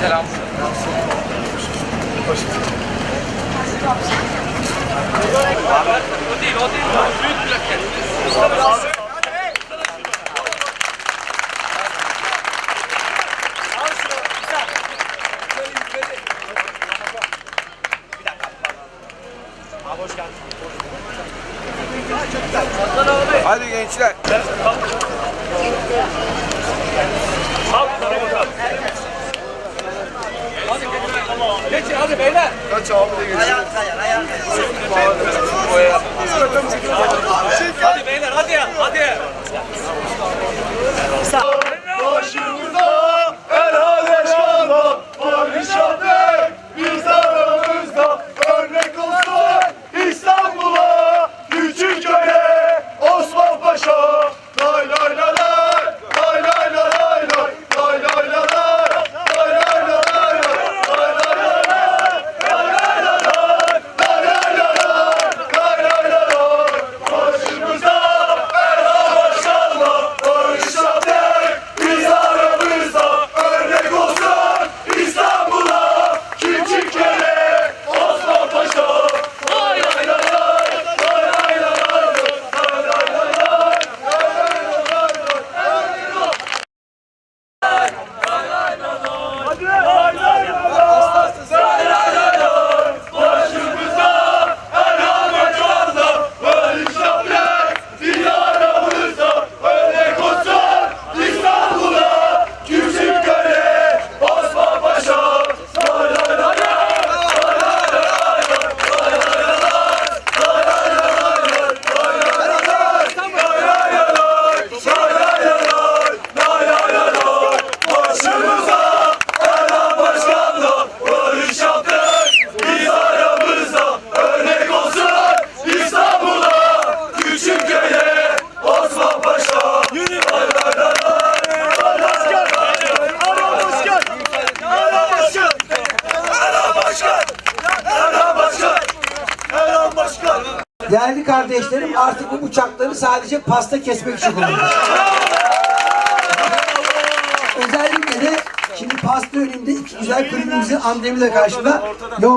Selam. Hoş geldin. O değil, o değil. Büyük plaket.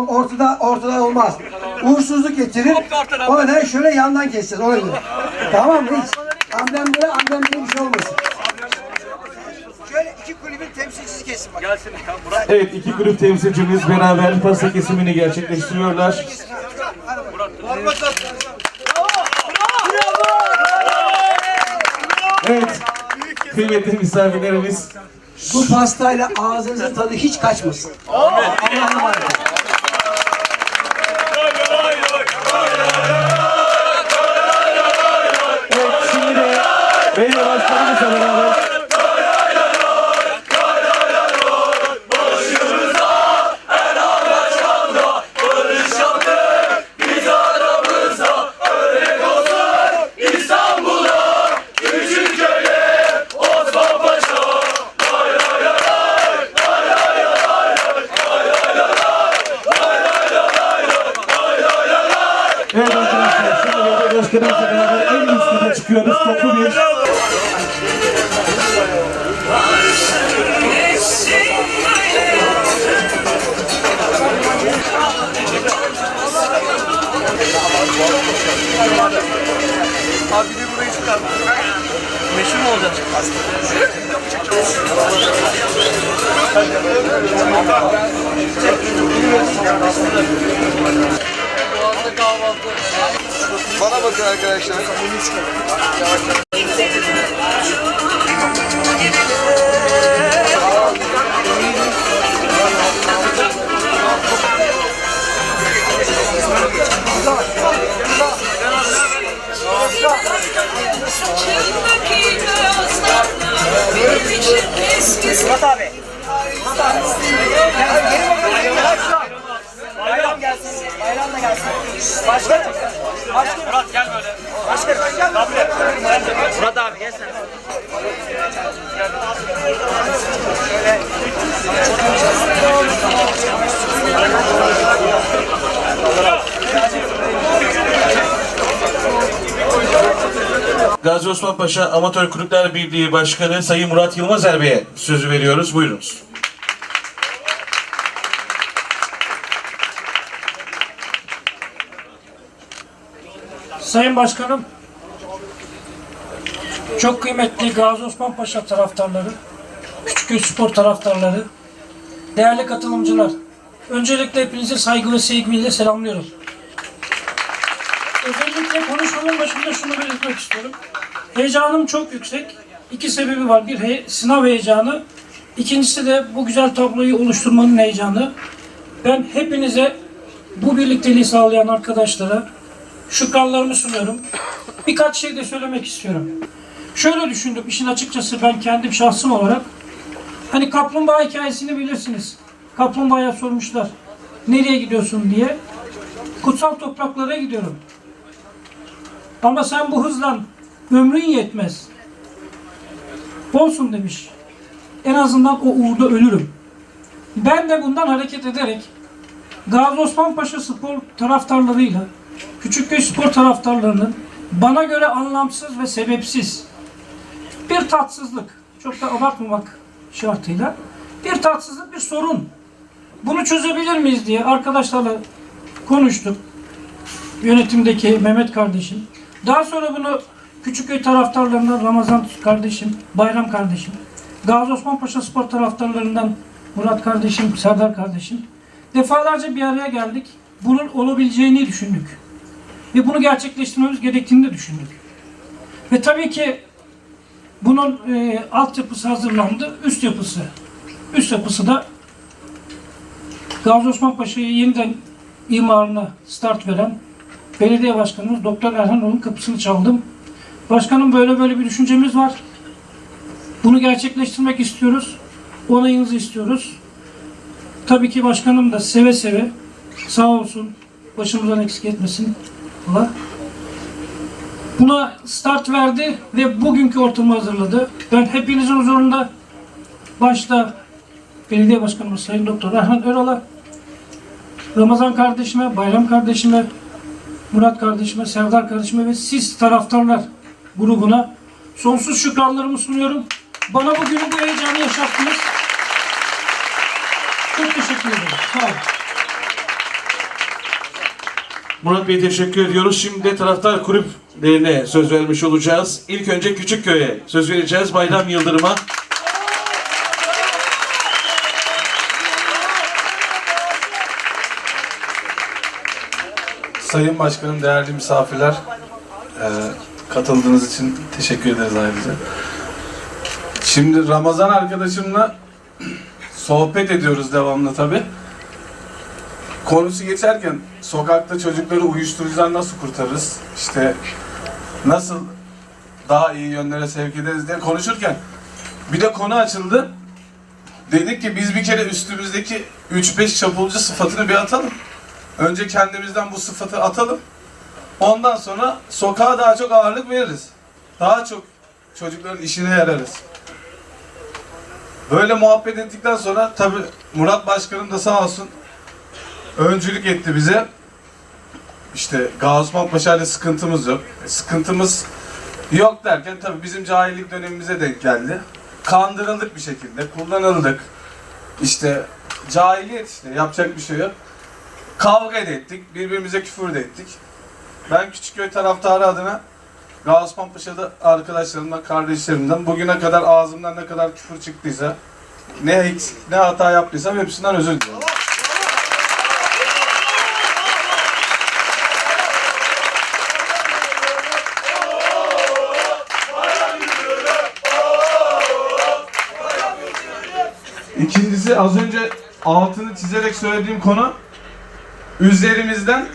ortada ortada olmaz. Uğursuzluk getirir. O yüzden şöyle yandan keseceğiz. Ona göre. tamam mı? Hiç. Amblemlere amblemlere bir şey olmasın. Şöyle iki kulübün temsilcisi kesin bak. Gelsin. Evet iki kulüp temsilcimiz beraber pasta kesimini gerçekleştiriyorlar. Murat. Evet. Kıymetli misafirlerimiz. Bu pastayla ağzınızın tadı hiç kaçmasın. Allah'a emanet Bana bakın arkadaşlar. Çeviri Murat abi. Murat abi. Gel, gelin bakalım. Gel şuna. Bayram gelsin. Bayram da gelsin. Başkanım. Başkanım. Murat gel böyle. Başkanım. Gel. Abi. Murat abi gel sen. Şöyle. Allah razı olsun. Gazi Osman Paşa Amatör Kulüpler Birliği Başkanı Sayın Murat Yılmazer Bey'e sözü veriyoruz. Buyurunuz. Sayın Başkanım, çok kıymetli Gazi Osman Paşa taraftarları, Küçükköy Spor taraftarları, değerli katılımcılar, öncelikle hepinizi saygı ve sevgiyle selamlıyorum. Özellikle konuşmamın başında şunu belirtmek istiyorum. Heyecanım çok yüksek. İki sebebi var. Bir he- sınav heyecanı, ikincisi de bu güzel tabloyu oluşturmanın heyecanı. Ben hepinize bu birlikteliği sağlayan arkadaşlara, şükranlarımı sunuyorum. Birkaç şey de söylemek istiyorum. Şöyle düşündüm işin açıkçası ben kendim şahsım olarak. Hani kaplumbağa hikayesini bilirsiniz. Kaplumbağaya sormuşlar. Nereye gidiyorsun diye. Kutsal topraklara gidiyorum. Ama sen bu hızla ömrün yetmez. Olsun demiş. En azından o uğurda ölürüm. Ben de bundan hareket ederek Gazi Osman Paşa spor taraftarlarıyla Küçükköy spor taraftarlarının bana göre anlamsız ve sebepsiz bir tatsızlık, çok da abartmamak şartıyla bir tatsızlık, bir sorun. Bunu çözebilir miyiz diye arkadaşlarla konuştuk. Yönetimdeki Mehmet kardeşim. Daha sonra bunu Küçükköy taraftarlarından Ramazan kardeşim, Bayram kardeşim, Gazi Osman Paşa spor taraftarlarından Murat kardeşim, Serdar kardeşim. Defalarca bir araya geldik. Bunun olabileceğini düşündük. Ve bunu gerçekleştirmemiz gerektiğini de düşündük. Ve tabii ki bunun e, altyapısı hazırlandı. Üst yapısı. Üst yapısı da Gazi Osman Paşa'yı yeniden imarına start veren belediye başkanımız Doktor Erhanoğlu'nun kapısını çaldım. Başkanım böyle böyle bir düşüncemiz var. Bunu gerçekleştirmek istiyoruz. Onayınızı istiyoruz. Tabii ki başkanım da seve seve sağ olsun başımızdan eksik etmesin Allah. Buna start verdi ve bugünkü ortamı hazırladı. Ben hepinizin huzurunda başta belediye başkanımız Sayın Doktor Erhan Öral'a, Ramazan kardeşime, Bayram kardeşime, Murat kardeşime, Serdar kardeşime ve siz taraftarlar grubuna sonsuz şükranlarımı sunuyorum. Bana bugünü bu heyecanı yaşattınız. Çok teşekkür ederim. Sağ olun. Murat Bey teşekkür ediyoruz. Şimdi taraftar kulüplerine söz vermiş olacağız. İlk önce Küçükköy'e söz vereceğiz. Bayram Yıldırım'a. Sayın Başkanım, değerli misafirler, eee, katıldığınız için teşekkür ederiz ayrıca. Şimdi Ramazan arkadaşımla sohbet ediyoruz devamlı tabi. Konusu geçerken sokakta çocukları uyuşturucudan nasıl kurtarırız? İşte nasıl daha iyi yönlere sevk ederiz diye konuşurken bir de konu açıldı. Dedik ki biz bir kere üstümüzdeki 3-5 çapulcu sıfatını bir atalım. Önce kendimizden bu sıfatı atalım. Ondan sonra sokağa daha çok ağırlık veririz. Daha çok çocukların işine yararız. Böyle muhabbet ettikten sonra tabi Murat Başkanım da sağ olsun öncülük etti bize. İşte Gazi Osman Paşa ile sıkıntımız yok. E, Sıkıntımız yok derken tabi bizim cahillik dönemimize denk geldi. Kandırıldık bir şekilde, kullanıldık. İşte cahiliyet işte yapacak bir şey yok. Kavga ettik, birbirimize küfür de ettik. Ben Küçükköy taraftarı adına Gazi Osman Paşa'da arkadaşlarımdan, kardeşlerimden bugüne kadar ağzımdan ne kadar küfür çıktıysa, ne eksik, ne hata yaptıysam hepsinden özür diliyorum. İkincisi az önce altını çizerek söylediğim konu üzerimizden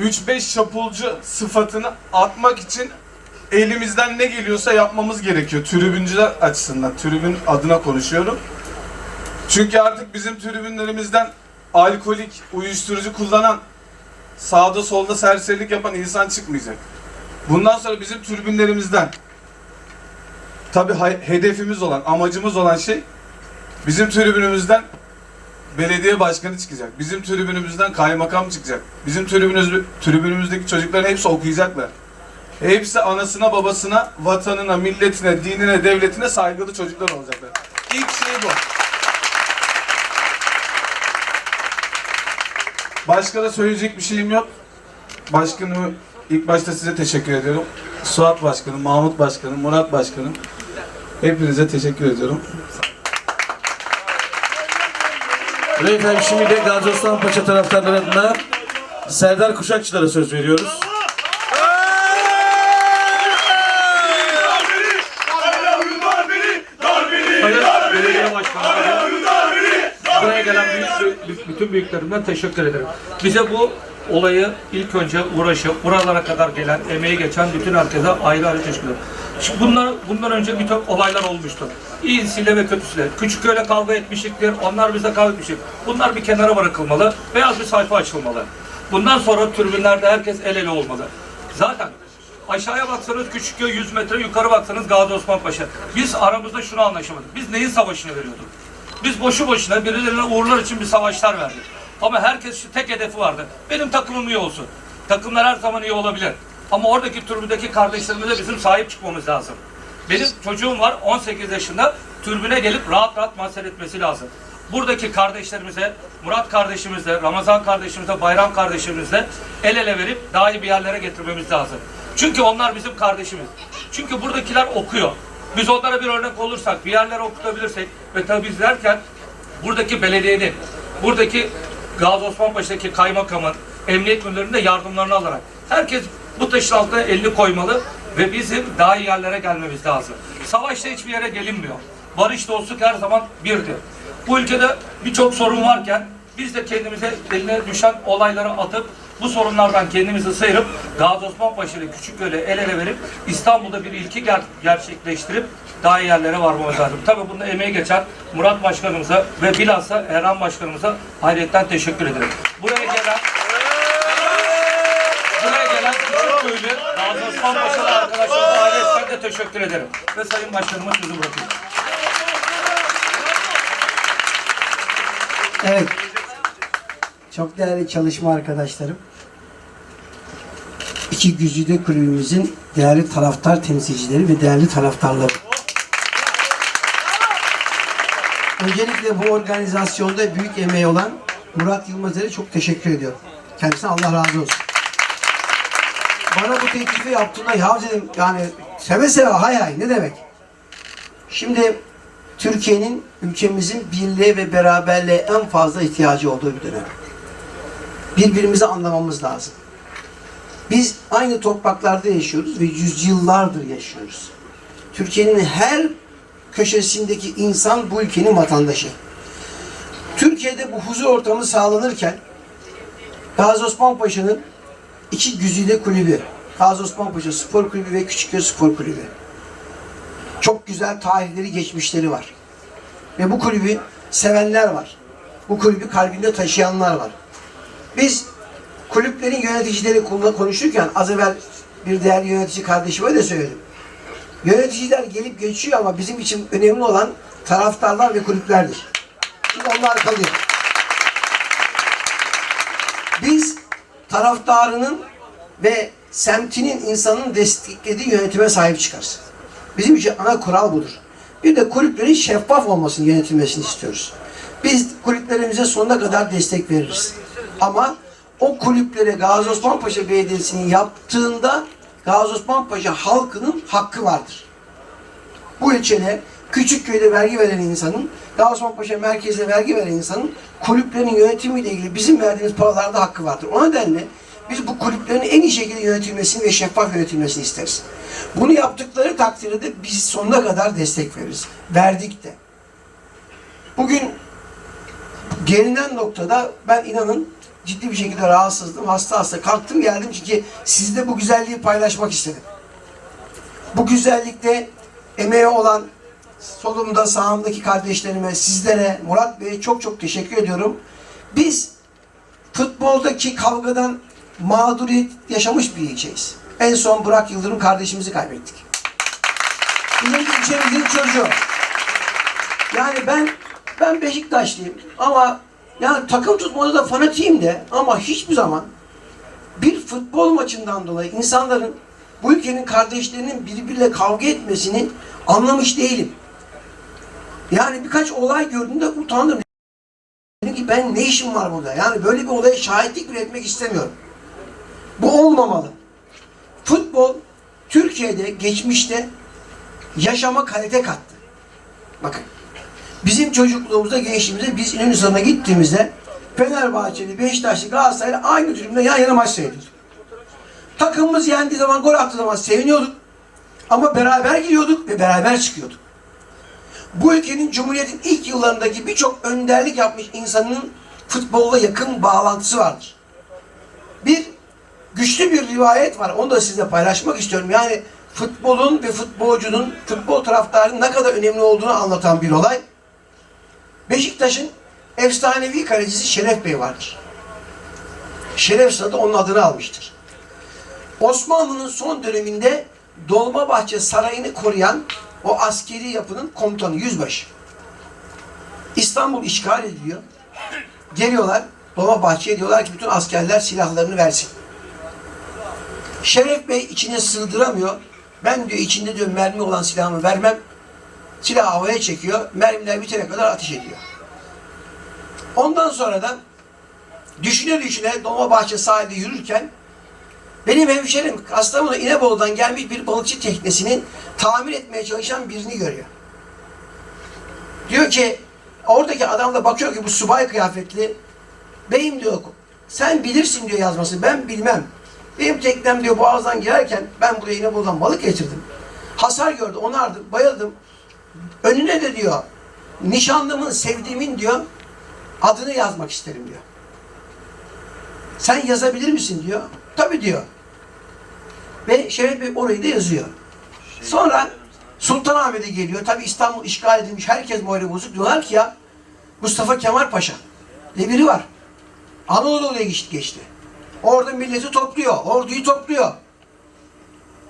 3-5 çapulcu sıfatını atmak için elimizden ne geliyorsa yapmamız gerekiyor. Tribüncüler açısından, tribün adına konuşuyorum. Çünkü artık bizim tribünlerimizden alkolik, uyuşturucu kullanan, sağda solda serserilik yapan insan çıkmayacak. Bundan sonra bizim tribünlerimizden tabi hedefimiz olan, amacımız olan şey bizim tribünümüzden belediye başkanı çıkacak. Bizim tribünümüzden kaymakam çıkacak. Bizim tribünümüz, tribünümüzdeki çocukların hepsi okuyacaklar. Hepsi anasına, babasına, vatanına, milletine, dinine, devletine saygılı çocuklar olacaklar. İlk şey bu. Başka da söyleyecek bir şeyim yok. Başkanımı ilk başta size teşekkür ediyorum. Suat Başkanım, Mahmut Başkanım, Murat Başkanım. Hepinize teşekkür ediyorum. Ve efendim şimdi de Gazi Osman Paşa taraftarları adına Serdar Kuşakçılar'a söz veriyoruz. Buraya gelen bütün büyüklerimden teşekkür ederim. Bize bu olayı ilk önce uğraşıp buralara kadar gelen, emeği geçen bütün herkese ayrı ayrı teşekkür ederim. Şimdi bunlar, bundan önce bir çok olaylar olmuştu. İyisiyle ve kötüsüyle. Küçükköy'le kavga etmişliktir, onlar bize kavga etmişlik. Bunlar bir kenara bırakılmalı, beyaz bir sayfa açılmalı. Bundan sonra tribünlerde herkes el ele olmalı. Zaten Aşağıya baksanız Küçükköy 100 metre, yukarı baksanız Gazi Osman Paşa. Biz aramızda şunu anlaşamadık. Biz neyin savaşını veriyorduk? Biz boşu boşuna birilerine uğurlar için bir savaşlar verdik. Ama herkes şu tek hedefi vardı. Benim takımım iyi olsun. Takımlar her zaman iyi olabilir. Ama oradaki türbündeki kardeşlerimize bizim sahip çıkmamız lazım. Benim çocuğum var 18 yaşında türbüne gelip rahat rahat maç seyretmesi lazım. Buradaki kardeşlerimize, Murat kardeşimize, Ramazan kardeşimize, Bayram kardeşimize el ele verip daha iyi bir yerlere getirmemiz lazım. Çünkü onlar bizim kardeşimiz. Çünkü buradakiler okuyor. Biz onlara bir örnek olursak, bir yerlere okutabilirsek ve tabii biz derken buradaki belediyenin, buradaki Gazi Osman kaymakamın, emniyet müdürünün de yardımlarını alarak herkes bu taşın altına elini koymalı ve bizim daha iyi yerlere gelmemiz lazım. Savaşta hiçbir yere gelinmiyor. Barış dostluk her zaman birdir. Bu ülkede birçok sorun varken biz de kendimize eline düşen olayları atıp bu sorunlardan kendimizi sıyırıp Gazi Osman Paşa ile Küçükköy'le el ele verip İstanbul'da bir ilki ger- gerçekleştirip daha iyi yerlere varmamız lazım. Tabii bunda emeği geçen Murat Başkanımıza ve bilhassa Erhan Başkanımıza hayretten teşekkür ederim. Buraya gelen buraya gelen Küçükköylü Gazi Osman Paşa'lı arkadaşlarıma hayretten de teşekkür ederim. Ve Sayın Başkanıma sözü bırakıyorum. Evet. Çok değerli çalışma arkadaşlarım. İki güzide kulübümüzün değerli taraftar temsilcileri ve değerli taraftarları. Öncelikle bu organizasyonda büyük emeği olan Murat Yılmaz'a çok teşekkür ediyorum. Kendisine Allah razı olsun. Bana bu teklifi yaptığında ya dedim yani seve seve hay hay ne demek? Şimdi Türkiye'nin ülkemizin birliğe ve beraberliğe en fazla ihtiyacı olduğu bir dönem. Birbirimizi anlamamız lazım. Biz aynı topraklarda yaşıyoruz ve yüzyıllardır yaşıyoruz. Türkiye'nin her köşesindeki insan bu ülkenin vatandaşı. Türkiye'de bu huzur ortamı sağlanırken Gazi Osman Paşa'nın iki güzide kulübü, Gazi Osman Paşa Spor Kulübü ve Küçükköy Spor Kulübü. Çok güzel tarihleri, geçmişleri var. Ve bu kulübü sevenler var. Bu kulübü kalbinde taşıyanlar var. Biz kulüplerin yöneticileri konuşurken az evvel bir değerli yönetici kardeşime de söyledim. Yöneticiler gelip geçiyor ama bizim için önemli olan taraftarlar ve kulüplerdir. Çünkü onlar kalıyor. Biz taraftarının ve semtinin insanın desteklediği yönetime sahip çıkarız. Bizim için ana kural budur. Bir de kulüplerin şeffaf olmasını, yönetilmesini istiyoruz. Biz kulüplerimize sonuna kadar destek veririz. Ama o kulüplere Gazi Osman Paşa Belediyesi'nin yaptığında Gazi Osman Paşa halkının hakkı vardır. Bu ilçede Küçükköy'de vergi veren insanın, Gazi Osman Paşa merkezde vergi veren insanın kulüplerin yönetimiyle ilgili bizim verdiğimiz paralarda hakkı vardır. O nedenle biz bu kulüplerin en iyi şekilde yönetilmesini ve şeffaf yönetilmesini isteriz. Bunu yaptıkları takdirde biz sonuna kadar destek veririz. Verdik de. Bugün gelinen noktada ben inanın ciddi bir şekilde rahatsızdım. Hasta hasta kalktım geldim çünkü sizde bu güzelliği paylaşmak istedim. Bu güzellikte emeği olan solumda sağımdaki kardeşlerime, sizlere, Murat Bey'e çok çok teşekkür ediyorum. Biz futboldaki kavgadan mağduriyet yaşamış bir ilçeyiz. En son Burak Yıldırım kardeşimizi kaybettik. Bizim ilçemizin çocuğu. Yani ben ben Beşiktaşlıyım ama yani takım tutmada da fanatiyim de ama hiçbir zaman bir futbol maçından dolayı insanların bu ülkenin kardeşlerinin birbiriyle kavga etmesini anlamış değilim. Yani birkaç olay gördüğümde utandım. Dedim ki ben ne işim var burada? Yani böyle bir olaya şahitlik bile etmek istemiyorum. Bu olmamalı. Futbol Türkiye'de geçmişte yaşama kalite kattı. Bakın. Bizim çocukluğumuzda, gençliğimizde biz İnönü Stadı'na gittiğimizde Fenerbahçeli, Beşiktaşlı, Galatasaraylı aynı tribünde yan yana maç seyrediyorduk. Takımımız yendiği zaman, gol attığı zaman seviniyorduk. Ama beraber gidiyorduk ve beraber çıkıyorduk. Bu ülkenin Cumhuriyet'in ilk yıllarındaki birçok önderlik yapmış insanın futbolla yakın bağlantısı vardır. Bir güçlü bir rivayet var. Onu da sizinle paylaşmak istiyorum. Yani futbolun ve futbolcunun, futbol taraftarının ne kadar önemli olduğunu anlatan bir olay. Beşiktaş'ın efsanevi kalecisi Şeref Bey vardır. Şeref Stadı onun adını almıştır. Osmanlı'nın son döneminde Dolmabahçe Sarayı'nı koruyan o askeri yapının komutanı, yüzbaşı. İstanbul işgal ediliyor. Geliyorlar Dolmabahçe'ye diyorlar ki bütün askerler silahlarını versin. Şeref Bey içine sığdıramıyor. Ben diyor içinde diyor mermi olan silahımı vermem. Silah havaya çekiyor. Mermiler bitene kadar ateş ediyor. Ondan sonra da düşüne düşüne Dolmabahçe sahilde yürürken benim hemşerim Kastamonu İnebolu'dan gelmiş bir balıkçı teknesinin tamir etmeye çalışan birini görüyor. Diyor ki oradaki adam da bakıyor ki bu subay kıyafetli beyim diyor sen bilirsin diyor yazması ben bilmem. Benim teknem diyor boğazdan girerken ben buraya İnebolu'dan balık getirdim. Hasar gördü onardım bayıldım. Önüne de diyor nişanlımın sevdiğimin diyor adını yazmak isterim diyor. Sen yazabilir misin diyor. Tabii diyor. Ve Şeref Bey orayı da yazıyor. Sonra Sultanahmet'e geliyor. Tabii İstanbul işgal edilmiş. Herkes morali bozuk. Diyorlar ki ya Mustafa Kemal Paşa diye biri var. Anadolu'ya geçti, geçti. Orada milleti topluyor. Orduyu topluyor.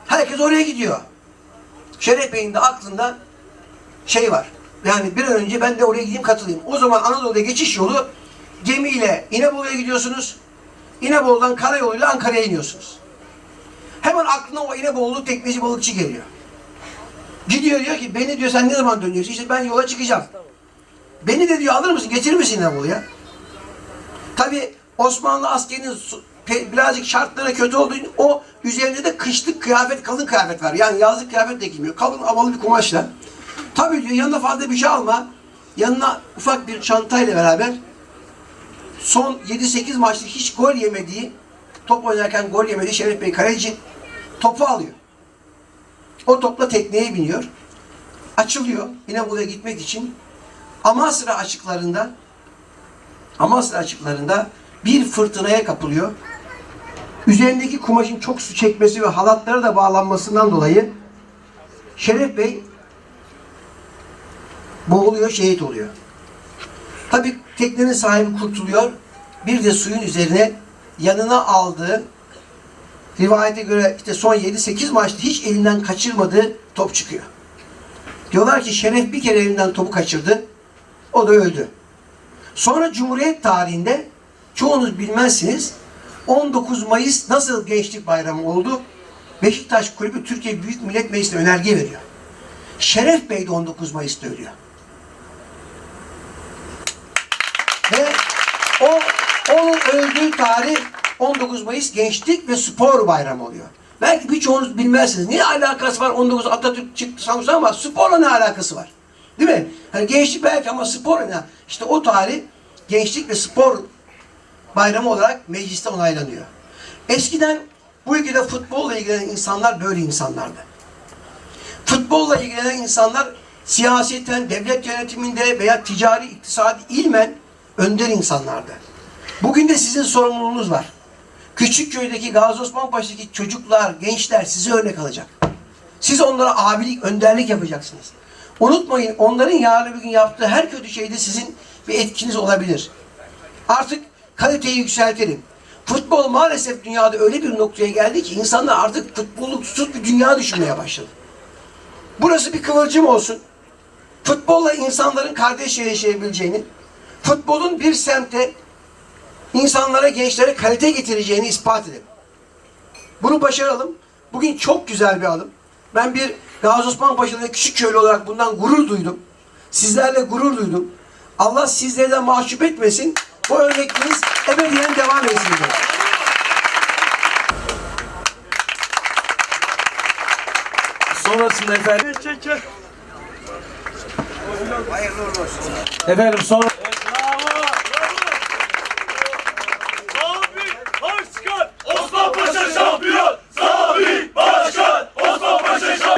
Herkes oraya gidiyor. Şeref Bey'in de aklında şey var. Yani bir an önce ben de oraya gideyim katılayım. O zaman Anadolu'ya geçiş yolu gemiyle İnebolu'ya gidiyorsunuz. İnebolu'dan karayoluyla Ankara'ya iniyorsunuz. Hemen aklına o İnebolu tekneci balıkçı geliyor. Gidiyor diyor ki beni diyor sen ne zaman dönüyorsun? İşte ben yola çıkacağım. Beni de diyor alır mısın? Getirir misin İnebolu'ya? Tabi Osmanlı askerinin birazcık şartları kötü olduğu için o üzerinde de kışlık kıyafet, kalın kıyafet var. Yani yazlık kıyafet de giymiyor. Kalın havalı bir kumaşla. Tabi diyor yanına fazla bir şey alma. Yanına ufak bir çantayla beraber son 7-8 maçlık hiç gol yemediği, top oynarken gol yemediği Şeref Bey kaleci topu alıyor. O topla tekneye biniyor. Açılıyor İnebolu'ya gitmek için. Amasra açıklarında Amasra açıklarında bir fırtınaya kapılıyor. Üzerindeki kumaşın çok su çekmesi ve halatlara da bağlanmasından dolayı Şeref Bey boğuluyor, şehit oluyor. Tabi teknenin sahibi kurtuluyor. Bir de suyun üzerine yanına aldığı rivayete göre işte son 7-8 maçta hiç elinden kaçırmadığı top çıkıyor. Diyorlar ki Şeref bir kere elinden topu kaçırdı. O da öldü. Sonra Cumhuriyet tarihinde çoğunuz bilmezsiniz 19 Mayıs nasıl Gençlik Bayramı oldu? Beşiktaş Kulübü Türkiye Büyük Millet Meclisi'ne önerge veriyor. Şeref Bey de 19 Mayıs'ta ölüyor. Ve o onun öldüğü tarih 19 Mayıs Gençlik ve Spor Bayramı oluyor. Belki birçoğunuz bilmezsiniz. Ne alakası var 19 Atatürk çıktı Samsun ama sporla ne alakası var? Değil mi? Hani gençlik belki ama spor ne? İşte o tarih gençlik ve spor bayramı olarak mecliste onaylanıyor. Eskiden bu ülkede futbolla ilgilenen insanlar böyle insanlardı. Futbolla ilgilenen insanlar siyaseten, devlet yönetiminde veya ticari, iktisadi ilmen önder insanlardı. Bugün de sizin sorumluluğunuz var. Küçükköy'deki Gazi Osman Paşa'daki çocuklar, gençler size örnek alacak. Siz onlara abilik, önderlik yapacaksınız. Unutmayın onların yarın bir gün yaptığı her kötü şeyde sizin bir etkiniz olabilir. Artık kaliteyi yükseltelim. Futbol maalesef dünyada öyle bir noktaya geldi ki insanlar artık futbolsuz bir dünya düşünmeye başladı. Burası bir kıvılcım olsun. Futbolla insanların kardeşçe yaşayabileceğini, futbolun bir semte insanlara, gençlere kalite getireceğini ispat edelim. Bunu başaralım. bugün çok güzel bir adım. Ben bir Gazi Osman Paşa'da küçük köylü olarak bundan gurur duydum. Sizlerle gurur duydum. Allah sizleri de mahcup etmesin. Bu örnekliğiniz ebediyen devam etsin. diyorum. Sonrasında efendim Çek çek. efendim sonra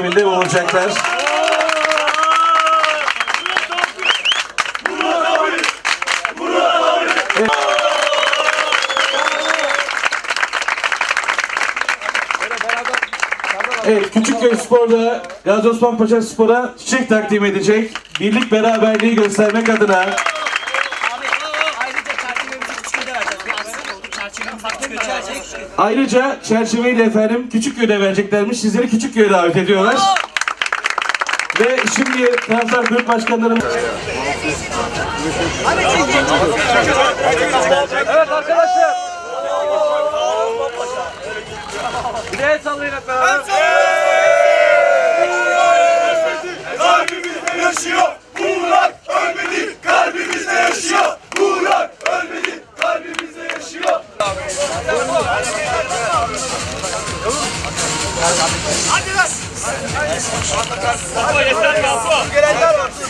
Evinde bulunacaklar. Evet, Küçükköy Spor'da Gazi Osman Paşa Spor'a çiçek takdim edecek. Birlik beraberliği göstermek adına Abi ayrıca çerçevemizi küçük vereceğiz. Bir aksilik oldu. Çerçevenin farklı göçerecek. Ayrıca çerçeveyi de efendim Küçükköy'de vereceklermiş. Sizleri Küçükköy'e davet ediyorlar. Ve şimdi taraftar grup başkanlarım Evet arkadaşlar. Bir de el sallayın hep.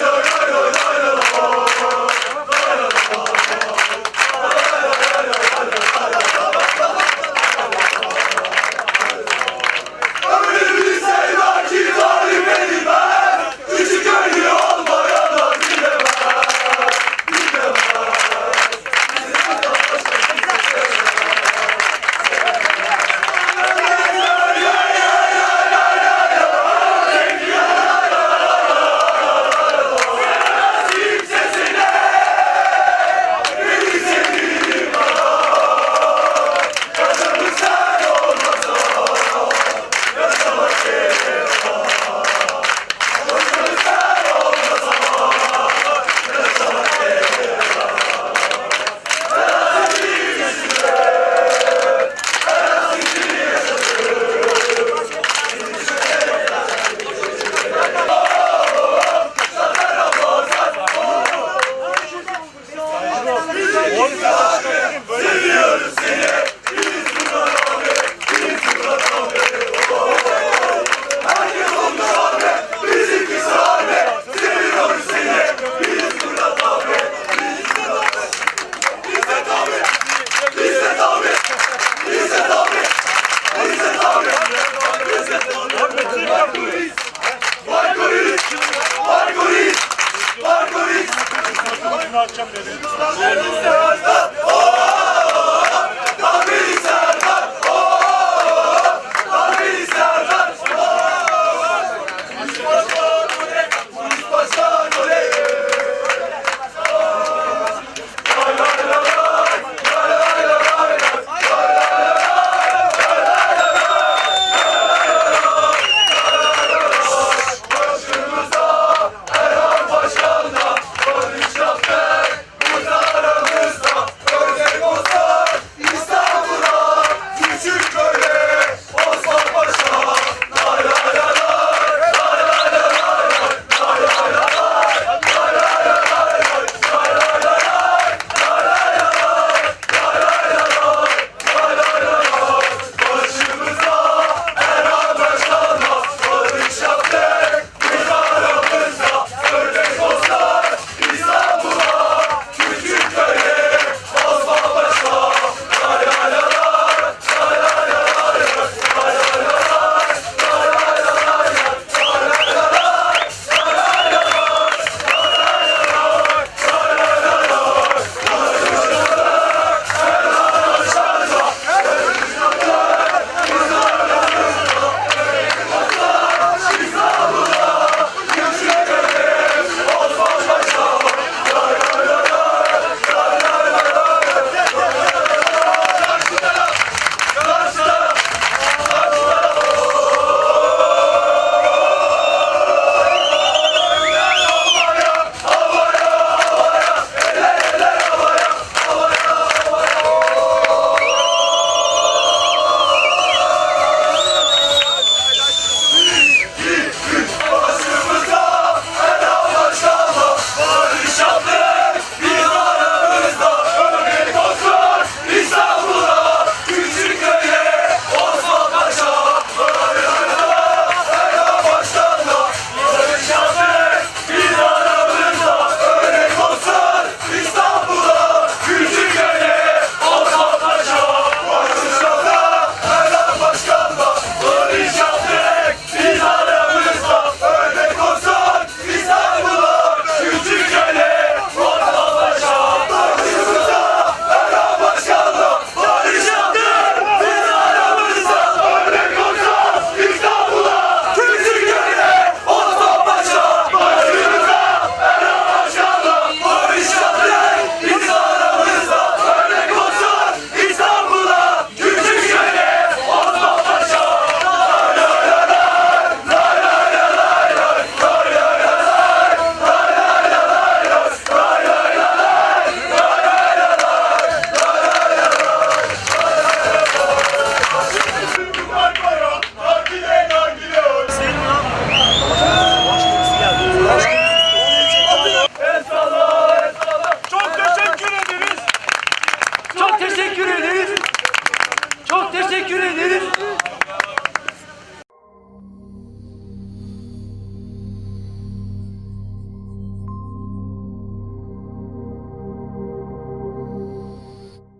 Ömrümü